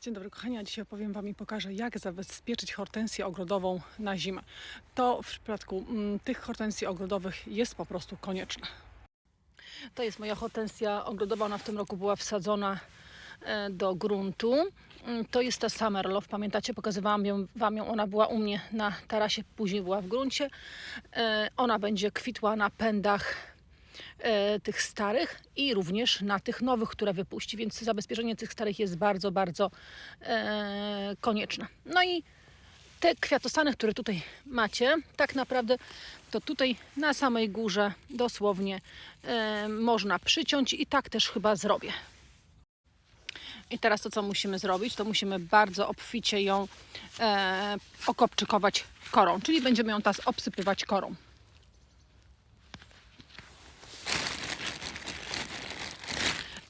Dzień dobry kochani, dzisiaj opowiem Wam i pokażę jak zabezpieczyć hortensję ogrodową na zimę. To w przypadku mm, tych hortensji ogrodowych jest po prostu konieczne. To jest moja hortensja ogrodowa, ona w tym roku była wsadzona e, do gruntu. Mm, To jest ta Summer Love, pamiętacie, pokazywałam ją, Wam ją, ona była u mnie na tarasie, później była w gruncie. E, Ona będzie kwitła na pędach tych starych i również na tych nowych, które wypuści, więc zabezpieczenie tych starych jest bardzo, bardzo e, konieczne. No i te kwiatostany, które tutaj macie, tak naprawdę to tutaj na samej górze dosłownie e, można przyciąć i tak też chyba zrobię. I teraz to, co musimy zrobić, to musimy bardzo obficie ją e, okopczykować korą, czyli będziemy ją teraz obsypywać korą.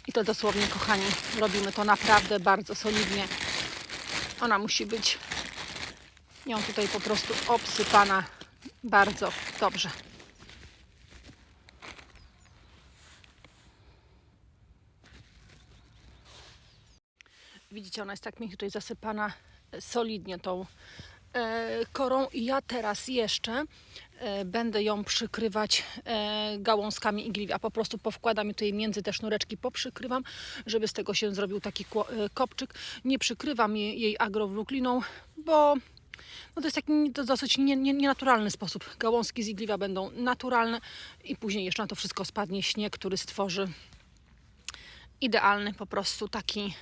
I to dosłownie, kochani, robimy to naprawdę bardzo solidnie. Ona musi być ją tutaj po prostu obsypana bardzo dobrze. Widzicie, ona jest tak pięknie tutaj zasypana solidnie tą korą i ja teraz jeszcze e, będę ją przykrywać e, gałązkami igliwia. Po prostu powkładam tutaj między te sznureczki, poprzykrywam, żeby z tego się zrobił taki e, kopczyk. Nie przykrywam jej, jej agrowlukliną, bo no to jest taki nie- dosyć nie- nie- nienaturalny sposób. Gałązki z igliwia będą naturalne i później jeszcze na to wszystko spadnie śnieg, który stworzy idealny po prostu taki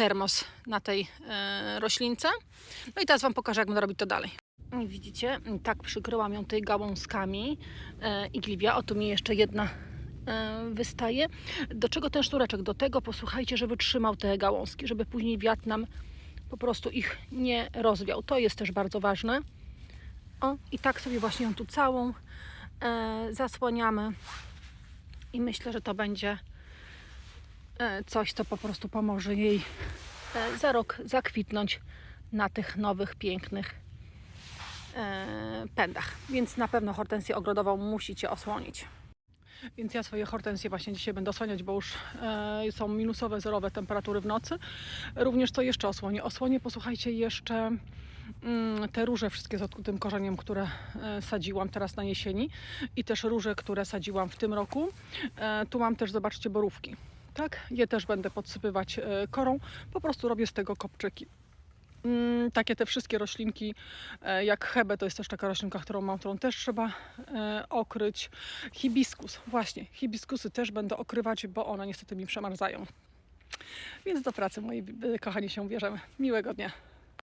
termos na tej e, roślince. No i teraz Wam pokażę, jak będę robić to dalej. I Widzicie, tak przykryłam ją tutaj gałązkami e, igliwia. O, tu mi jeszcze jedna e, wystaje. Do czego ten sznureczek? Do tego, posłuchajcie, żeby trzymał te gałązki, żeby później wiatr nam po prostu ich nie rozwiał. To jest też bardzo ważne. O, i tak sobie właśnie ją tu całą zasłaniamy. I myślę, że to będzie coś, co po prostu pomoże jej e, za rok zakwitnąć na tych nowych, pięknych e, pędach. Więc na pewno hortensję ogrodową musicie osłonić. Więc ja swoje hortensje właśnie dzisiaj będę osłaniać, bo już e, są minusowe, zerowe temperatury w nocy. Również co jeszcze osłonię? Osłonię, posłuchajcie, jeszcze mm, te róże wszystkie z odkutym korzeniem, które e, sadziłam teraz na jesieni i też róże, które sadziłam w tym roku. E, tu mam też, zobaczcie, borówki. Tak, je też będę podsypywać e, korą. Po prostu robię z tego kopczyki. Mm, takie te wszystkie roślinki, e, jak hebe, to jest też taka roślinka, którą mam, którą też trzeba e, okryć. Hibiskus, właśnie, hibiskusy też będę okrywać, bo one niestety mi przemarzają. Więc do pracy, moi kochani, się bierzemy. Miłego dnia.